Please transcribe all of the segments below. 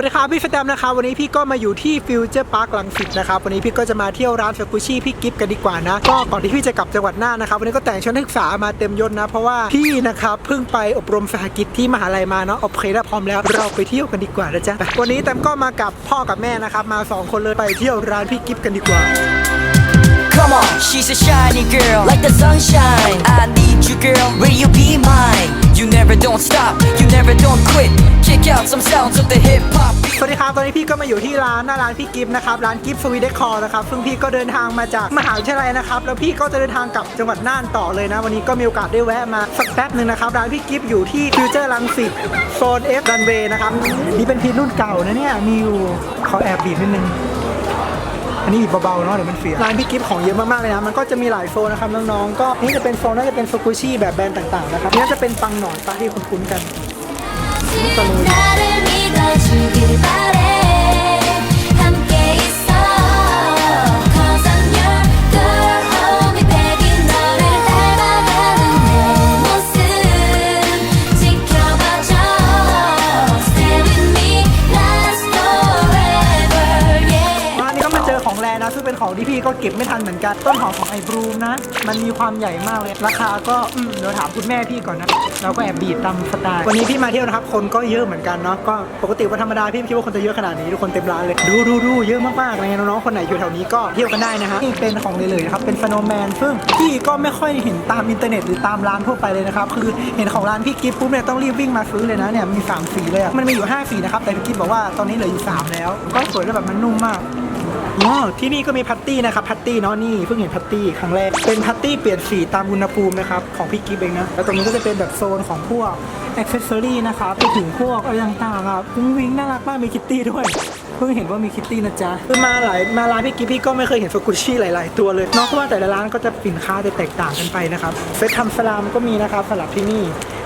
วัสดีครับพี่สแตมนะครับวันนี้พี่ก็มาอยู่ที่ฟิวเจอร์พาร์คลังสิตนะครับวันนี้พี่ก็จะมาเที่ยวร้านสกุชี่พี่กิฟต์กันดีกว่านะก็ก่อนที่พี่จะกลับจังหวัดน่านนะครับวันนี้ก็แต่งชุดนักศึกษามาเต็มยศนะ เพราะว่าพี่นะครับเพิ่งไปอบรมสหกิจที่มหาลัยมาเนาะโอเคแล้วพร้อมแล้วเราไปเที่ยวกันดีกว่านะจ๊ะวันนี้แตมก็มากับพ่อกับแม่นะครับมาสองคนเลยไปเที่ยวร้านพี่กิฟต์กันดีกว่า Come on, she's a shiny girl, like the sunshine. I need you, girl, will you be mine? Never don't stop, you never don't quit. Kick out some sounds of the hip hop. สวัสดีครับ ตอนนี้พี่ก็มาอยู่ที่ร้านหน้าร้านพี่กิฟต์นะครับ ร้านกิฟต์สวีเดคอร์นะครับ ซึ่งพี่ก็เดินทางมาจากมหาวิทยาลัยนะครับ แล้วพี่ก็จะเดินทางกลับจังหวัดน่านต่อเลยนะ วันนี้ก็มีโอกาสได้แวะมาสักแป๊บหนึ่งนะครับ ร้านพี่กิฟต์อยู่ที่ฟิวเจอร์ลังสิตโซน F รันเวย์นะครับ นี่เป็นพีรุ่นเก่านะเนี่ย มีอยู่ ขอแอบบีบนิดนึง อันนี้บีบเบาๆเนาะเดี๋ยวมันเสียร้านพี่กิฟของเยอะมากๆเลยนะมันก็จะมีหลายโซนนะครับน้องๆก็นี่จะเป็นโซนน่าจะเป็นสกูชี่แบบแบรนด์ต่างๆนะครับนี่จะเป็นปังหนอนปลาที่คุ้นๆกัน พี่ก็เก็บไม่ทันเหมือนกัน ต้นหอมของไอบรูมนะ มันมีความใหญ่มากเลย ราคาก็อืมเดี๋ยวถามคุณแม่พี่ก่อนนะ เราก็แอบบีบตามสไตล์ วันนี้พี่มาเที่ยวนะครับ คนก็เยอะเหมือนกันเนาะ ก็ปกติวันธรรมดาพี่ไม่คิดว่าคนจะเยอะขนาดนี้ทุกคนเต็มร้านเลย ดูดูดูเยอะมากๆเลยน้องๆคนไหนอยู่แถวนี้ก็เที่ยวกันได้นะฮะนี่เป็นของเลยๆนะครับ เป็นสโนแมนซึ่งพี่ก็ไม่ค่อยเห็นตามอินเทอร์เน็ตหรือตามร้านทั่วไปเลยนะครับ คือเห็นของร้านพี่กิฟต์ปุ๊บเนี่ยต้องรีบวิ่งมาซื้อเลยนะเนี่ยมีสามสีเลยอะมันมีอยู่ห้าสีนะครับแต่พี่กิฟต์บอกว่าตอนนี้เหลืออยู่สามแล้ว ก็สวยแล้วแบบมันนุ่มมาก อ๋อที่นี่ก็มีพัตตี้นะครับพัตตี้เนาะนี่เพิ่งเห็นพัตตี้ครั้งแรกเป็นพัตตี้เปลี่ยนสีตามอุณหภูมินะครับของพี่กิฟเองนะแล้วตรงนี้ก็จะเป็นแบบโซนของพวกอ็อกเซอรี่นะครับไปถึงพวกอะไรต่างๆครับวิ้งวิ้งน่ารักมากมีคิตตี้ด้วย เพิ่งเห็นว่ามีคิตตี้นะจ๊ะคือมาหลายมาร้านพี่กิฟพี่ก็ไม่เคยเห็นสกุชี่หลาย ๆ ตัวเลยนอกจากว่าแต่ละร้านก็จะสินค้าจะแตกต่างกันไปนะครับเซตทำสลามก็มีนะครับสำหรับที่นี่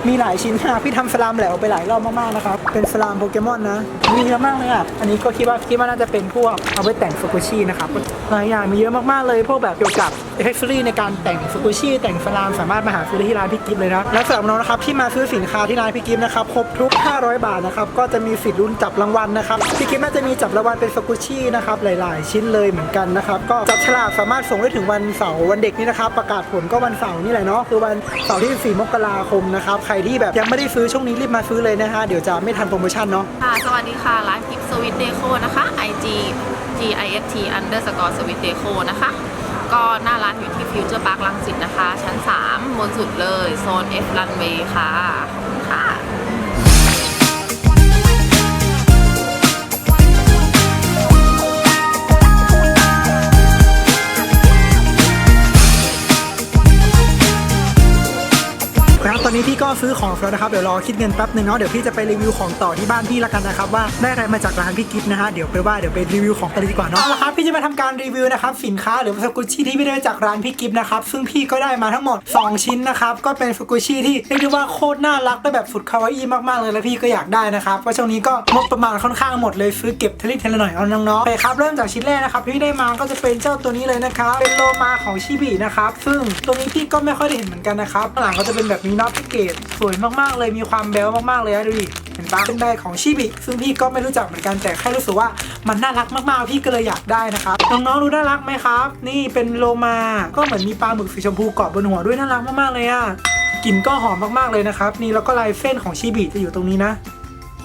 มีหลายชิ้นค่ะพี่ทำสลามแหลวไปหลายรอบมากๆนะครับ เป็นสลามโปเกมอนนะ มีเยอะมากเลยอะ อันนี้ก็คิดว่าคิดว่าน่าจะเป็นพวกเอาไว้แต่งสกุชี่นะครับหลายอย่างมีเยอะมากๆเลย พวกแบบเกี่ยวกับเอเซอรี่ในการแต่งสกุชี่แต่งสลามสามารถมาหาซื้อได้ที่ร้านพี่กิฟเลยนะและสำหรับน้องนะครับที่มาซื้อสินค้าที่ร้านพี่กิฟนะครับครบทุก 500 บาทนะครับก็จะมีสิทธิ์ลุ้นจับรางวัลนะครับพี่กิฟน่าจะมีจับรางวัลเป็นสกุชี่นะครับหลาย ๆ ชิ้นเลยเหมือนกันนะครับก็จับฉลากสามารถส่งได้ถึงวันเสาร์วันเด็กนี่นะครับประกาศผลก็วันเสาร์นี่แหละเนาะคือวันเสาร์ที่ 4 มกราคมนะครับใครที่แบบยังไม่ได้ซื้อช่วงนี้รีบมาซื้อเลยนะฮะเดี๋ยวจะไม่ทันโปรโมชั่นเนาะค่ะ สวัสดีค่ะ ร้านกิฟต์สวิตเดโคนะคะ IG GIFT underscore สวิตเดโคนะคะ ก็หน้าร้านอยู่ที่ฟิวเจอร์พาร์คลังสิตนะคะ ชั้น 3 บนสุดเลย โซน F runway ค่ะ พี่ก็ซื้อของแล้วนะครับเดี๋ยวรอคิดเงินแป๊บหนึ่งเนาะเดี๋ยวพี่จะไปรีวิวของต่อที่บ้านพี่ละกันนะครับว่าได้อะไรมาจากร้านพี่กิฟต์นะฮะเดี๋ยวไปว่าเดี๋ยวไปรีวิวของกันเลยดีกว่าเนาะเอาละครับพี่จะมาทำการรีวิวนะครับสินค้าหรือสกุชชี่ที่พี่ได้มาจากร้านพี่กิฟต์นะครับซึ่งพี่ก็ได้มาทั้งหมด 2 ชิ้นนะครับก็เป็นสกุชชี่ที่เรียกได้ว่าโคตรน่ารักและแบบสุดคาวาอี้มากๆเลยแล้วพี่ก็อยากได้นะครับเพราะช่วงนี้ก็งบประมาณค่อนข้างหมดเลยซื้อเก็บทะลิทะลหน่อยเอาน้องๆไปครับเริ่มจากชิ้นแรกนะครับที่ได้มาก็จะเป็นเจ้าตัวนี้เลยนะครับเป็นโลมาของชิบินะครับซึ่งตัวนี้พี่ก็ไม่ค่อยได้เห็นเหมือนกันนะครับหลังก็จะเป็นแบบนี้เนาะเกจสวยมากๆเลยมีความแบลมากๆเลยนะดูดิเห็นปะเป็นได้ของชิบิซึ่งพี่ก็ไม่รู้จักเหมือนกันแต่แค่รู้สึกว่ามันน่ารักมากๆพี่ก็เลยอยากได้นะครับน้องๆดูน่ารักไหมครับ นี่เป็นโลมาก็เหมือนมีปลาหมึกสีชมพูเกาะบนหัวด้วยน่ารักมากๆเลยอะกลิ่นก็หอมมากๆเลยนะครับนี่แล้วก็ลายเส้นของชิบิจะอยู่ตรงนี้นะ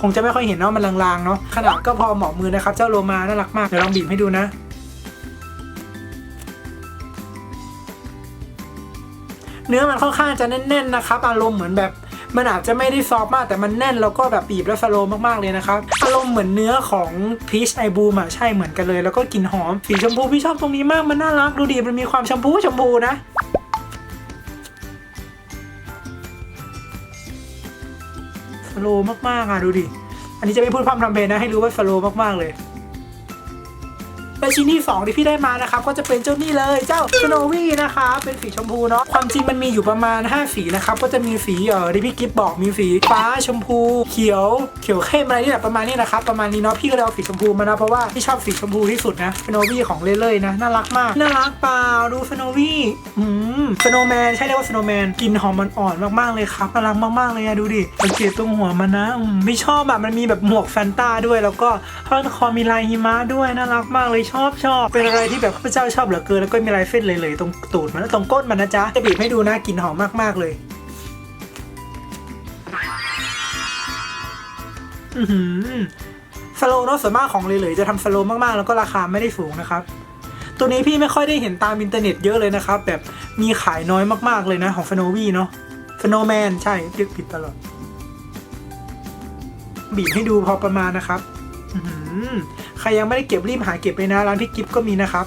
คงจะไม่ค่อยเห็นเนาะมันลางๆเนาะขนาดก็พอเหมาะมือนะครับเจ้าโลมาน่ารักมากเดี๋ยวลองบีบให้ดูนะ เนื้อมันค่อนข้างจะแน่นๆนะครับ อารมณ์เหมือนแบบมันอาจจะไม่ได้ซอฟมากแต่มันแน่นแล้วก็แบบบีบแล้วสโลว์มากๆเลยนะครับอารมณ์เหมือนเนื้อของพีชไอบูมอะใช่เหมือนกันเลย แล้วก็กลิ่นหอมสีชมพูพี่ชอบตรงนี้มากมันน่ารักดูดิมันมีความชมพูชมพูนะสโลมากๆอะดูดิอันนี้จะไม่พูดพร่ำทำเพลงนะให้รู้ว่าสโลมากๆเลย และชิ้นที่2ที่พี่ได้มานะครับก็จะเป็นเจ้านี่เลยเจ้าสโนวี่นะคะเป็นสีชมพูเนาะความจริงมันมีอยู่ประมาณ 5 สีนะครับก็จะมีสีเอ่อที่พี่กิฟบอกมีสีฟ้าชมพู เขียวเขียวเข้มอะไรนี่แหละประมาณนี้นะครับประมาณนี้เนาะพี่ก็เลยเอาสีชมพูมานะเพราะว่าพี่ชอบสีชมพูที่สุดนะสโนวี่ของเล่ยๆนะน่ารักมากน่ารักเปล่าดูสโนวี่อืมสโนแมนใช่เรียกว่าสโนแมนกลินหอมมันอ่อนมากๆเลยครับน่ารักมากๆเลยอะดูดิสังเกตตรงหัวมันนะอืมไม่ชอบอะมันมีแบบหมวกแฟนตาด้วย แล้วก็ท่อนคอมีลายหิมะด้วยน่ารักมากเลยชอบชอบเป็นอะไรที่แบบข้าพเจ้าชอบเหลือเกินแล้วก็มีลายเส้นเลยๆตรงตูดมันแล้วตรงก้นมันนะจ๊ะจะบีบให้ดูนะกลิ่นหอมมากๆเลยอือหือสโลว์เนอะส่วนมากของเหลยๆจะทำสโลมากๆ แล้วก็ราคาไม่ได้สูงนะครับ ตัวนี้พี่ไม่ค่อยได้เห็นตามอินเทอร์เน็ตเยอะเลยนะครับ แบบมีขายน้อยมากๆเลยนะของฟโนวี่เนาะฟโนแมนใช่เรียกผิดตลอดบีบให้ดูพอประมาณนะครับอื้อหือ ใครยังไม่ได้เก็บรีบหาเก็บเลยนะ ร้านพี่กิฟก็มีนะครับ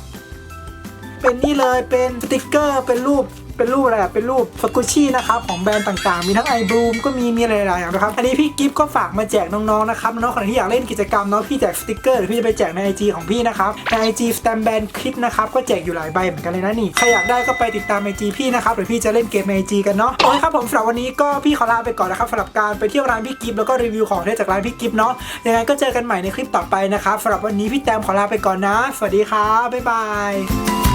เป็นนี่เลยเป็นสติกเกอร์เป็นรูป เป็นรูปอะไรเป็นรูปสกุชชี่นะครับของแบรนด์ต่างๆ มีทั้งไอบลูมก็มีมีอะไรหลายอย่างนะครับอันนี้พี่กิฟก็ฝากมาแจกน้องๆนะครับน้องๆคนที่อยากเล่นกิจกรรมเนาะพี่แจกสติกเกอร์หรือพี่จะไปแจกใน IG ของพี่นะครับใน IG สแตมแบนคลิปนะครับก็แจกอยู่หลายใบเหมือนกันเลยนะนี่ใครอยากได้ก็ไปติดตาม IG พี่นะครับหรือพี่จะเล่นเกมใน IG กันเนาะโอเคครับผมสำหรับวันนี้ก็พี่ขอลาไปก่อนนะครับสำหรับการไปเที่ยวร้านพี่กิฟแล้วก็รีวิวของได้จากร้านพี่กิฟเนาะยังไงก็เจอกันใหม่ในคลิปต่อไปนะครับสำหรับวันนี้พี่แตมขอลาไปก่อนนะ สวัสดีครับบ๊ายบาย